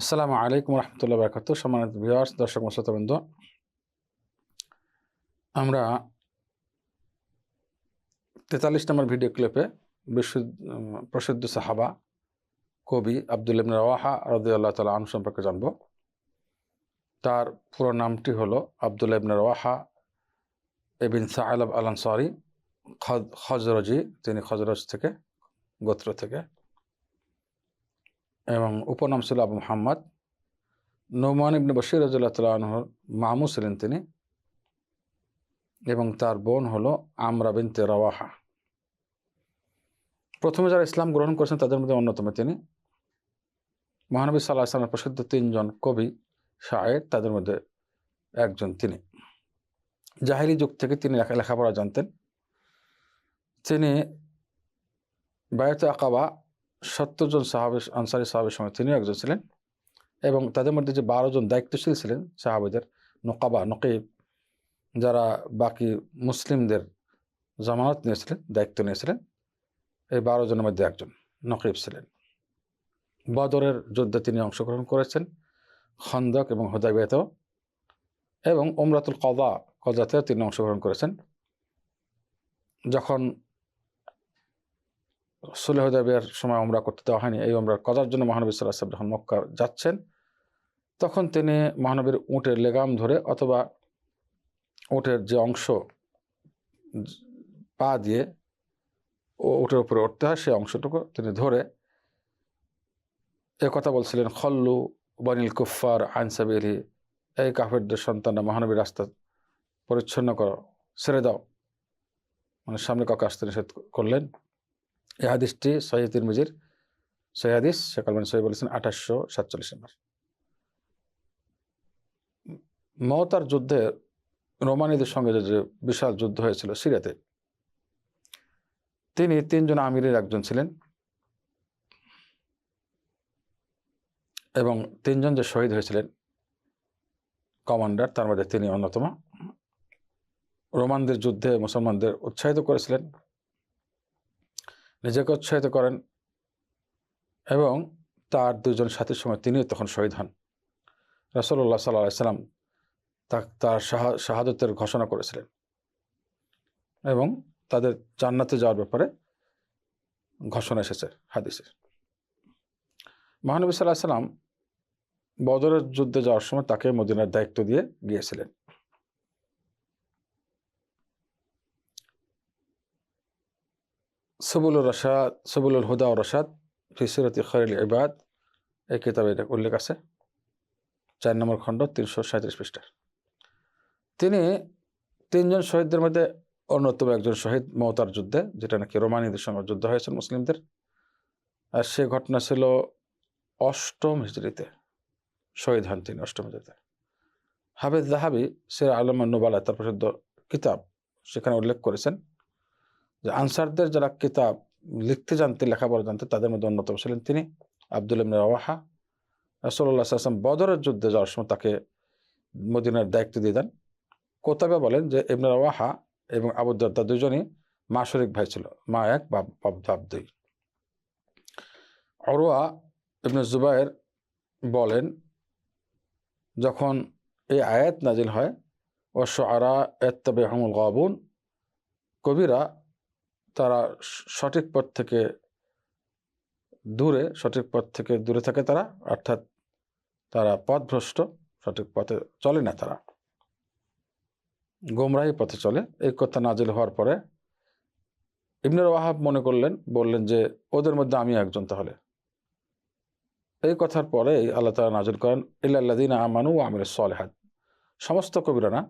আসসালামু আলাইকুম রহমতুল্লাহ বরকাত সম্মানিত ভিউয়ার্স, দর্শক মশতবৃন্দ আমরা তেতাল্লিশ নম্বর ভিডিও ক্লিপে বিশ্ব প্রসিদ্ধ সাহাবা কবি আব্দুল ইবনে রওয়াহা রদিয়াল্লাহ তালা আনু সম্পর্কে জানব। তার পুরো নামটি হলো আব্দুল ইবনে রওয়াহা এবিন সাহেব আল আনসারি খজ- খজরজি, তিনি খজরজ থেকে, গোত্র থেকে। এবং উপনাম ছিল Abu Mohammad. Noman ibn Bashir রাজুল্লাহ তাল্লাহ মামু ছিলেন তিনি এবং তার বোন হলো আমরা বিনতে রওয়াহা। প্রথমে যারা ইসলাম গ্রহণ করেছেন তাদের মধ্যে অন্যতম তিনি। মহানবী সাল্লাহ আসলামের প্রসিদ্ধ তিনজন কবি, শায়ের, তাদের মধ্যে একজন তিনি। জাহিলি যুগ থেকে তিনি লেখা লেখাপড়া জানতেন। তিনি বায়তে আকাবা সত্তর জন সাহাবি, আনসারি সাহাবের সময় তিনিও একজন ছিলেন এবং তাদের মধ্যে যে বারো জন দায়িত্বশীল ছিলেন সাহাবিদের, নকাবা, নকিব, যারা বাকি মুসলিমদের জামানত নিয়েছিলেন, দায়িত্ব নিয়েছিলেন, এই বারো জনের মধ্যে একজন নকিব ছিলেন। বদরের যুদ্ধে তিনি অংশগ্রহণ করেছেন, খন্দক এবং হুদাইবিয়াতেও এবং ওমরাতুল কদা কদাতেও তিনি অংশগ্রহণ করেছেন। যখন সুলেহ দেবের সময় ওমরা করতে দেওয়া হয়নি। এই ওমরার কদার জন্য মহানবী সাল্লাহ সাল্লাম যখন মক্কা যাচ্ছেন, তখন তিনি মহানবীর উটের লেগাম ধরে অথবা উটের যে অংশ পা দিয়ে ও উটের উপরে উঠতে হয়, সেই অংশটুকু তিনি ধরে এ কথা বলছিলেন, খল্লু বনিল কুফার আইনসাবিলি এই কাফেরদের সন্তানরা মহানবীর রাস্তা পরিচ্ছন্ন করো, ছেড়ে দাও। মানে সামনে কাউকে আসতে নিষেধ করলেন। এই হাদিসটি সহি তিরমিজির সহি হাদিস শেখাল মানে সহি বলেছেন আঠাশশো সাতচল্লিশ নম্বর। মমতার যুদ্ধে রোমানীদের সঙ্গে যে বিশাল যুদ্ধ হয়েছিল সিরিয়াতে, তিনি তিনজন আমিরের একজন ছিলেন এবং তিনজন যে শহীদ হয়েছিলেন কমান্ডার, তার মধ্যে তিনি অন্যতম। রোমানদের যুদ্ধে মুসলমানদের উৎসাহিত করেছিলেন। নিজেকে উৎসাহিত করেন এবং তার দুজন সাথীর সময় তিনিও তখন শহীদ হন। রসল্লাহ সাল্লাহ সাল্লাম তা- তার শাহা- শাহাদতের ঘোষণা করেছিলেন এবং তাদের জান্নাতে যাওয়ার ব্যাপারে ঘোষণা এসেছে হাদিসের মহানবী সাল্লাহ সাল্লাম বদরের যুদ্ধে যাওয়ার সময় তাকে মদিনার দায়িত্ব দিয়ে গিয়েছিলেন। সবুলুর রসাদ সবুলুল হুদা রসাদ ফিসিরতি খরিল ইবাদ। এই কিতাবে এটা উল্লেখ আছে। চার নম্বর খণ্ড, তিনশো সাঁত্রিশ পৃষ্ঠা তিনি তিনজন শহীদদের মধ্যে অন্যতম একজন শহীদ মমতার যুদ্ধে, যেটা নাকি রোমানীদের সঙ্গে যুদ্ধ হয়েছে মুসলিমদের। আর সে ঘটনা ছিল অষ্টম হিজড়িতে। শহীদ হন তিনি অষ্টম হিজড়িতে। হাফেজ জাহাবি সে আলম নোবালা, তার প্রসিদ্ধ কিতাব, সেখানে উল্লেখ করেছেন। যে আনসারদের যারা কিতাব লিখতে জানতে লেখাপড়া জানতে, তাদের মধ্যে অন্যতম ছিলেন তিনি আবদুল রাসূলুল্লাহ সাল্লাল্লাহু আলাইহি ওয়াসাল্লাম বদরের যুদ্ধে যাওয়ার সময় তাকে মদিনার দায়িত্ব দিয়ে দেন। কোতাবে বলেন যে ইবনে রাওয়াহা এবং আবু দারদা দুজনই মা শরিক ভাই ছিল, মা এক, বাপ দুই। অরোয়া ইবনে জুবায়ের বলেন, যখন এই আয়াত নাজিল হয় ও আরা এত্তাবে হামুল গাবুন, কবিরা তারা সঠিক পথ থেকে দূরে, সঠিক পথ থেকে দূরে থাকে তারা, অর্থাৎ তারা পথভ্রষ্ট, সঠিক পথে চলে না তারা। গোমরাহি পথে চলে। এই কথা নাজিল হওয়ার পরে ইবনুর ওয়াহাব মনে করলেন, বললেন যে, ওদের মধ্যে আমি একজন তাহলে? এই কথার পরে আল্লাহ তালা নাজিল করেন ইল্লাদিন আমানু আমির সলেহাদ সমস্ত কবিরা না,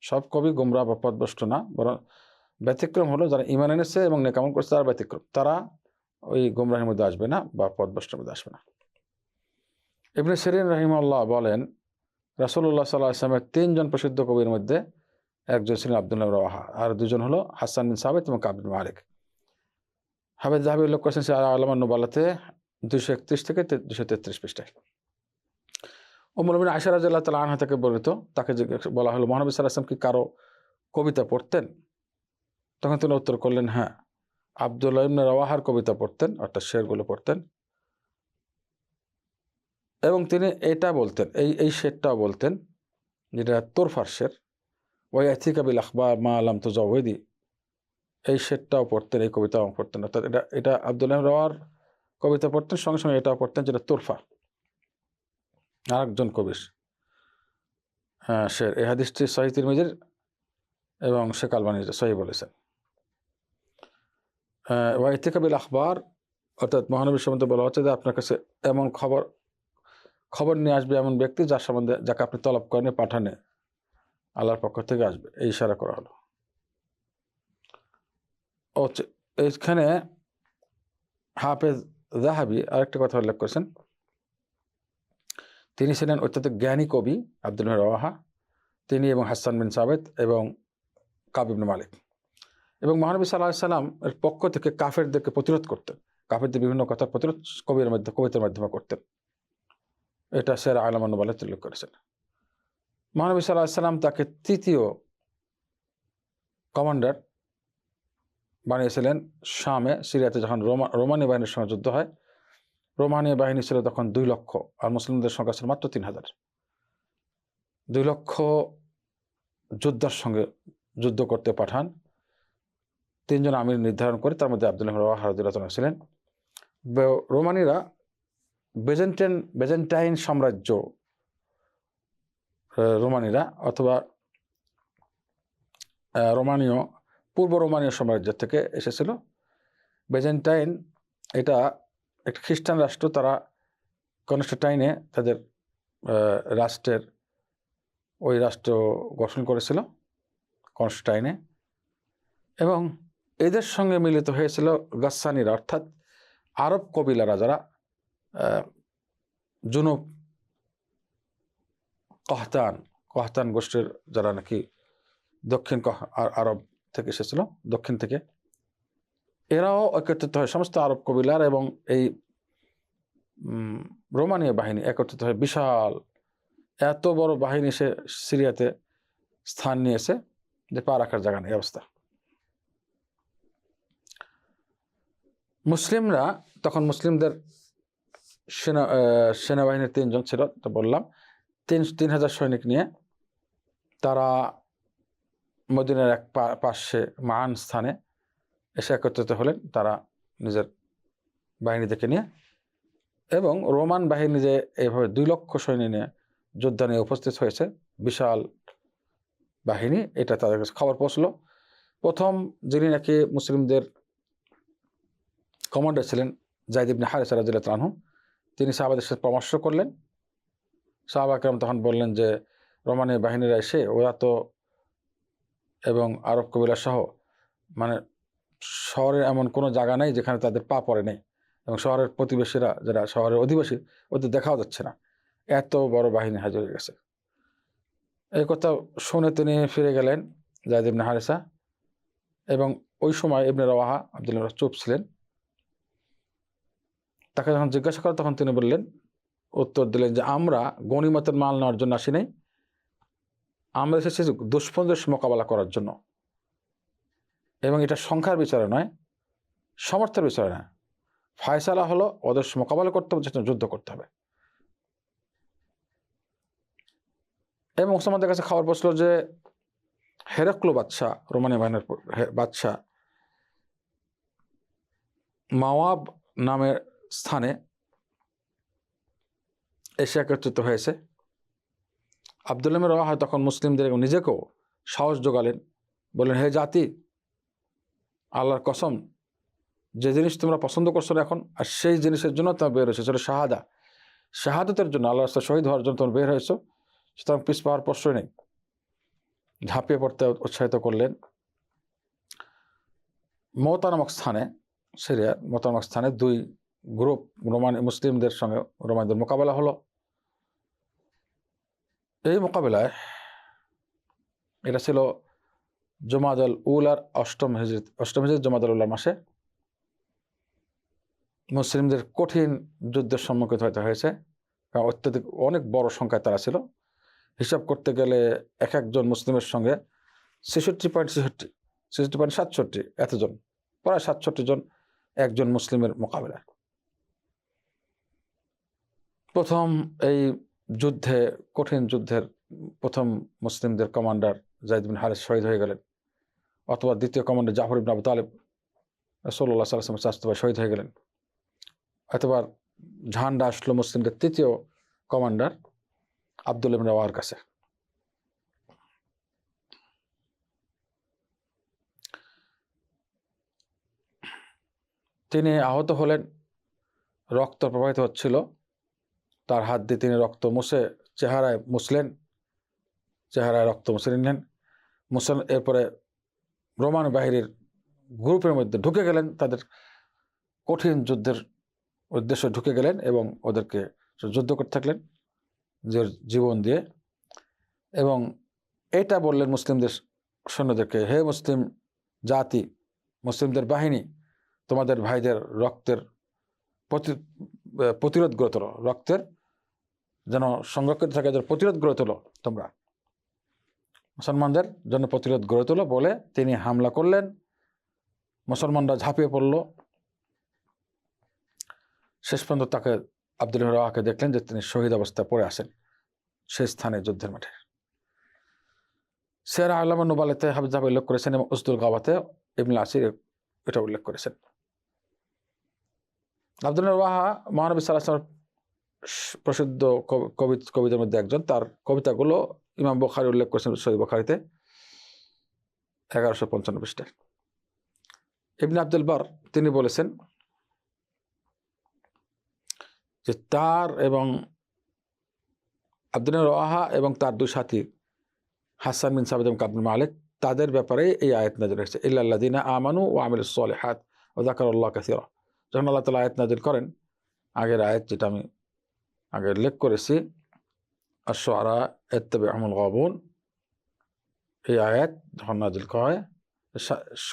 সব কবি গোমরা বা পথভ্রষ্ট না, বরং ব্যতিক্রম হলো যারা ইমান এনেছে এবং নেকামল করছে, তারা ব্যতিক্রম। তারা ওই গোমরাহের মধ্যে আসবে না বা পথভ্রষ্টের মধ্যে আসবে না। ইবনে সেরিন রহিমাল্লাহ বলেন, রাসূলুল্লাহ সাল্লাহ আসলামের তিনজন প্রসিদ্ধ কবির মধ্যে একজন ছিলেন আবদুল্লাহ রাহা আর দুজন হলো হাসান বিন সাবেদ এবং কাবিন মালিক। হাবেদ জাহাবি উল্লেখ করেছেন সে আলমান নোবালাতে দুশো একত্রিশ থেকে দুশো তেত্রিশ পৃষ্ঠায়। ওমরবিন আয়সা রাজিয়াল্লাহ তালা আনহা থেকে বর্ণিত, তাকে বলা হলো মহানবী সাল্লাহ আসলাম কি কারও কবিতা পড়তেন? তখন তিনি উত্তর করলেন হ্যাঁ আবদুল্লাহ ইবনে রাওয়াহার কবিতা পড়তেন, অর্থাৎ শেরগুলো পড়তেন। এবং তিনি এটা বলতেন, এই এই শেরটাও বলতেন, যেটা তোরফার শের ওই এথিকাবিল আখবার মা আলাম তো জওয়েদি এই শেরটাও পড়তেন, এই কবিতাও পড়তেন, অর্থাৎ এটা এটা আবদুল্লাহ রাওয়ার কবিতা পড়তেন, সঙ্গে সঙ্গে এটাও পড়তেন, যেটা তোরফা আরেকজন কবির হ্যাঁ শের, এই হাদিসটি সাহিত্যের মেজের এবং শেখ আলবানি সহি বলেছেন। ওয়া ইতিকাবিল আখবার, অর্থাৎ মহানবী সম্বন্ধে বলা হচ্ছে যে আপনার কাছে এমন খবর খবর নিয়ে আসবে এমন ব্যক্তি যার সম্বন্ধে, যাকে আপনি তলব করেন পাঠানে আল্লাহর পক্ষ থেকে আসবে। এই ইশারা করা হলো। ও এইখানে হাফেজ জাহাবি আরেকটা কথা উল্লেখ করেছেন। তিনি ছিলেন অত্যন্ত জ্ঞানী কবি, আব্দুল রওয়াহা। তিনি এবং হাসান বিন সাবেদ এবং কাবিবন মালিক। এবং মহানবী সাল্লাহ সাল্লাম এর পক্ষ থেকে কাফেরদেরকে প্রতিরোধ করতেন। কাফেরদের বিভিন্ন কথার প্রতিরোধ কবির মধ্যে কবিতার মাধ্যমে করতেন। এটা সেরা আলমান বলে উল্লেখ করেছেন। মহানবী সাল্লাহ সাল্লাম তাকে তৃতীয় কমান্ডার বানিয়েছিলেন শামে, সিরিয়াতে যখন রোমা রোমানি বাহিনীর সঙ্গে যুদ্ধ হয়। রোমানীয় বাহিনী ছিল তখন দুই লক্ষ আর মুসলিমদের সংখ্যা ছিল মাত্র তিন হাজার। দুই লক্ষ যোদ্ধার সঙ্গে যুদ্ধ করতে পাঠান। তিনজন আমির নির্ধারণ করে তার মধ্যে আবদুল্লাহ হারদুল্লাহ ছিলেন। রোমানিরা বেজেন্টাইন বেজেন্টাইন সাম্রাজ্য রোমানিরা অথবা রোমানীয়, পূর্ব রোমানীয় সাম্রাজ্য থেকে এসেছিল। বেজেন্টাইন এটা একটা খ্রিস্টান রাষ্ট্র, তারা কনস্টাইনে তাদের রাষ্ট্রের ওই রাষ্ট্র গঠন করেছিল কনস্টাইনে এবং এদের সঙ্গে মিলিত হয়েছিল গাসানিরা, অর্থাৎ আরব কবিলারা যারা জুনুব কহতান কহতান গোষ্ঠীর যারা নাকি দক্ষিণ আরব থেকে এসেছিল, দক্ষিণ থেকে, এরাও একত্রিত হয় সমস্ত আরব কবিলার এবং এই রোমানীয় বাহিনী একত্রিত হয় বিশাল, এত বড় বাহিনী সে সিরিয়াতে স্থান নিয়েছে যে পা রাখার জায়গা নেই অবস্থা। মুসলিমরা, তখন মুসলিমদের সেনা সেনাবাহিনীর তিনজন ছিল, তো বললাম। তিন তিন হাজার সৈনিক নিয়ে তারা মদিনার এক পাশে মান স্থানে এসে একত্রিত হলেন, তারা নিজের বাহিনী থেকে নিয়ে। এবং রোমান বাহিনী যে এইভাবে দুই লক্ষ সৈন্য নিয়ে যোদ্ধা নিয়ে উপস্থিত হয়েছে, বিশাল বাহিনী, এটা তাদের কাছে খবর পৌঁছলো। প্রথম যিনি নাকি মুসলিমদের কমান্ডার ছিলেন জাইদ ইবনে হারিস রাজিল্লাহ আনহু। তিনি সাহাবাদের সাথে পরামর্শ করলেন। সাহাবা একরাম তখন বললেন যে, রোমানীয় বাহিনীরা এসে ওরা তো এবং আরব কবিলা সহ মানে শহরের এমন কোনো জায়গা নেই যেখানে তাদের পা পড়ে নেই এবং শহরের প্রতিবেশীরা যারা শহরের অধিবাসী, ওদের দেখাও যাচ্ছে না। এত বড় বাহিনী হাজির হয়ে গেছে। এই কথা শুনে তিনি ফিরে গেলেন জায়দ ইবনে হারিসা এবং ওই সময় ইবনে রওয়াহা আবদুল্লাহ চুপ ছিলেন। তাকে যখন জিজ্ঞাসা করা তখন তিনি বললেন, উত্তর দিলেন যে, আমরা গণিমতের মাল নেওয়ার জন্য আসি নাই আমরা এসেছি দুষ্পন্দের মোকাবেলা করার জন্য। এবং এটা সংখ্যার বিচারে নয়, সমর্থের বিচারে নয়। ফায়সালা হলো ওদের মোকাবেলা করতে হবে যেটা যুদ্ধ করতে হবে। এবং মুসলমানদের কাছে খবর পৌঁছলো যে, হেরাক্লো বাচ্চা রোমানি বাহিনীর বাচ্চা মাওয়াব নামের স্থানে এসে একত্রিত হয়েছে। আবদুল্লাহ রওয়াহা তখন মুসলিমদের এবং নিজেকেও সাহস যোগালেন। বললেন, হে জাতি, আল্লাহর কসম, যে জিনিস তোমরা পছন্দ করছ এখন, আর সেই জিনিসের জন্য তোমরা বের হয়েছে। সেটা শাহাদা। শাহাদতের জন্য আল্লাহ রাস্তায় শহীদ হওয়ার জন্য তোমরা বের হয়েছো। সুতরাং পিস পাওয়ার প্রশ্রয় নেই। ঝাঁপিয়ে পড়তে উৎসাহিত করলেন মৌতা নামক স্থানে, সিরিয়ার মৌতা নামক স্থানে দুই গ্রুপ রোমান, মুসলিমদের সঙ্গে রোমানদের মোকাবেলা হলো। এই মোকাবেলায় এটা ছিল জমাদল উলার অষ্টম হিজরিত অষ্টম হিজরিত জমাদল উলার মাসে। মুসলিমদের কঠিন যুদ্ধের সম্মুখীন হতে হয়েছে, কারণ অত্যধিক, অনেক বড় সংখ্যায় তারা ছিল। হিসাব করতে গেলে এক একজন মুসলিমের সঙ্গে ছেষট্টি পয়েন্ট ছেষট্টি ছেষট্টি পয়েন্ট সাতষট্টি এতজন, প্রায় সাতষট্টি জন একজন মুসলিমের মোকাবেলা প্রথম এই যুদ্ধে, কঠিন যুদ্ধের প্রথম মুসলিমদের কমান্ডার জাইদ বিন হারিস শহীদ হয়ে গেলেন। অথবা দ্বিতীয় commander Jafar ibn Abu Talib রসল্লাহ সাল্লাম স্বাস্থ্য শহীদ হয়ে গেলেন। অথবা ঝান্ডা আসলো মুসলিমদের তৃতীয় কমান্ডার আব্দুল ইবন রাওয়ার কাছে। তিনি আহত হলেন, রক্ত প্রবাহিত হচ্ছিল। তার হাত দিয়ে তিনি রক্ত মুছে চেহারায় মুছলেন, চেহারায় রক্ত মুছে নিলেন মুসল এরপরে রোমান বাহিনীর গ্রুপের মধ্যে ঢুকে গেলেন, তাদের কঠিন যুদ্ধের উদ্দেশ্যে ঢুকে গেলেন এবং ওদেরকে যুদ্ধ করতে থাকলেন নিজের জীবন দিয়ে। এবং এটা বললেন মুসলিমদের সৈন্যদেরকে, হে মুসলিম জাতি, মুসলিমদের বাহিনী, তোমাদের ভাইদের রক্তের প্রতি, প্রতিরোধ গড়ে রক্তের যেন সংরক্ষিত থাকে যেন প্রতিরোধ গড়ে তোলো তোমরা। মুসলমানদের জন্য প্রতিরোধ গড়ে তোলো বলে তিনি হামলা করলেন। মুসলমানরা ঝাঁপিয়ে পড়ল। শেষ পর্যন্ত তাকে আব্দুল রাহাকে দেখলেন যে তিনি শহীদ অবস্থায় পড়ে আসেন সেই স্থানে যুদ্ধের মাঠে। সেরা আলম নুবালেতে হাবিজাব উল্লেখ করেছেন এবং উসদুল গাওয়াতে ইবনুল আসির এটা উল্লেখ করেছেন। আব্দুল ওয়াহা মহানবী সাল্লাহ প্রসিদ্ধ কবি কবিতার মধ্যে একজন। তার কবিতাগুলো ইমাম বখারি উল্লেখ করেছেন সহি বখারিতে, এগারোশো পঞ্চান্ন পৃষ্ঠায়। ইবনে আব্দুল বার, তিনি বলেছেন যে, তার এবং আব্দুল ওয়াহা এবং তার দুই সাথী হাসান বিন সাবিদ কাবুল মালিক, তাদের ব্যাপারে এই আয়াত নজর রয়েছে ইল্লাদিনা আমানু ও আমিল হাত ও জাকার আল্লাহ কাসিরা। যখন আল্লাহ তালা আয়াত নাজিল করেন, আগের আয়াত যেটা আমি আগে উল্লেখ করেছি আশারা এত্তবে আমল গবন, এই আয়াত যখন নাজিল হয়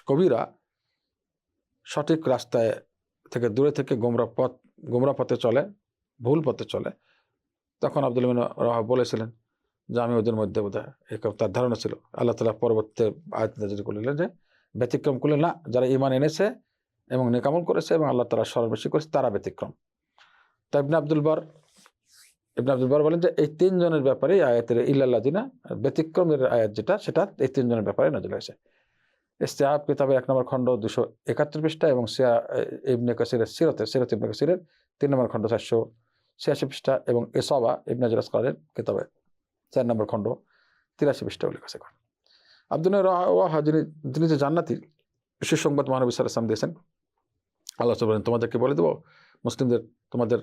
কবিরা সঠিক রাস্তায় থেকে দূরে থেকে গোমরা পথ, গোমরা পথে চলে, ভুল পথে চলে। তখন আব্দুল মিন রাহা বলেছিলেন যে, আমি ওদের মধ্যে বোধ হয় তার ধারণা ছিল। আল্লাহ তালা পরবর্তী আয়াত নাজিল করলেন যে, ব্যতিক্রম করলেন না, যারা ইমান এনেছে এবং নেকামল করেছে এবং আল্লাহ তারা স্মরণ বেশি করেছে, তারা ব্যতিক্রম। তা ইবনে আব্দুল বার ইবনে আব্দুল বার বলেন যে এই তিনজনের ব্যাপারে আয়াতের ইল্লাল্লাহ ব্যতিক্রমের আয়াত যেটা, সেটা এই তিনজনের ব্যাপারে নজর হয়েছে ইস্তেহাব কিতাবের এক নম্বর খণ্ড দুশো একাত্তর পৃষ্ঠা এবং সিয়া ইবনে কাসিরের সিরতে, সিরত ইবনে কাসিরের তিন নম্বর খণ্ড চারশো ছিয়াশি পৃষ্ঠা এবং এসবা ইবনে জরাস করেন কিতাবে চার নম্বর খণ্ড তিরাশি পৃষ্ঠা উল্লেখ আছে। আব্দুল ওয়াহা যিনি তিনি যে জান্নাতি বিশেষ সংবাদ মহানবী সাল্লাম দিয়েছেন। আল্লাহ বলেন, তোমাদেরকে বলে দেবো, মুসলিমদের, তোমাদের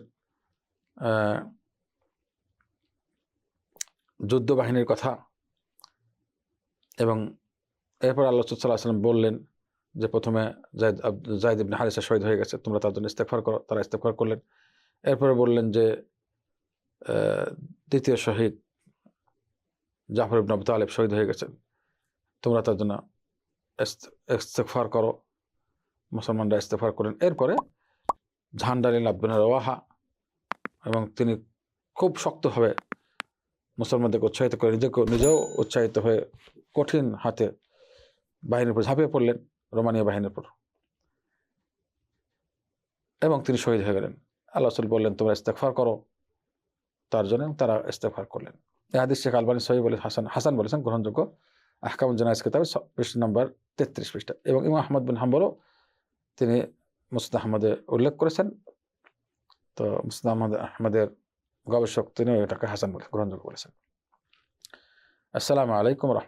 যুদ্ধ বাহিনীর কথা এবং এরপর আল্লাহ সাল্লাহ সাল্লাম বললেন যে প্রথমে জায়দ জায়দ ইবনে হারিসা শহীদ হয়ে গেছে, তোমরা তার জন্য ইস্তেফার করো, তারা ইস্তেফার করলেন। এরপরে বললেন যে দ্বিতীয় শহীদ জাফর ইবন আবু তালেব শহীদ হয়ে গেছেন তোমরা তার জন্য ইস্তেফার করো। মুসলমানরা ইস্তেফার করেন। এরপরে ঝান্ডা নিল আব্দুল রওয়াহা এবং তিনি খুব শক্তভাবে মুসলমানদেরকে উৎসাহিত করে, নিজেকে নিজেও উৎসাহিত হয়ে কঠিন হাতে বাহিনীর উপর ঝাঁপিয়ে পড়লেন, রোমানিয়া বাহিনীর উপর। এবং তিনি শহীদ হয়ে গেলেন। আল্লাহ বললেন, তোমরা ইস্তেফার করো। তার জন্য তারা ইস্তেফার করলেন। এহাদিস শেখ আলবানী সহি বলে হাসান হাসান বলেছেন, গ্রহণযোগ্য। আহকাম জানাইজ কিতাবে পৃষ্ঠা নম্বর তেত্রিশ পৃষ্ঠা। এবং ইমাম আহমদ বিন হাম্বলও তিনি মুস্তাদ আহমদে উল্লেখ করেছেন। তো মুস্তাদ আহমদ আহমদের গবেষক তিনিও এটাকে হাসান বলে গ্রহণযোগ্য বলেছেন। আসসালামু আলাইকুম রহমতুল্লাহ।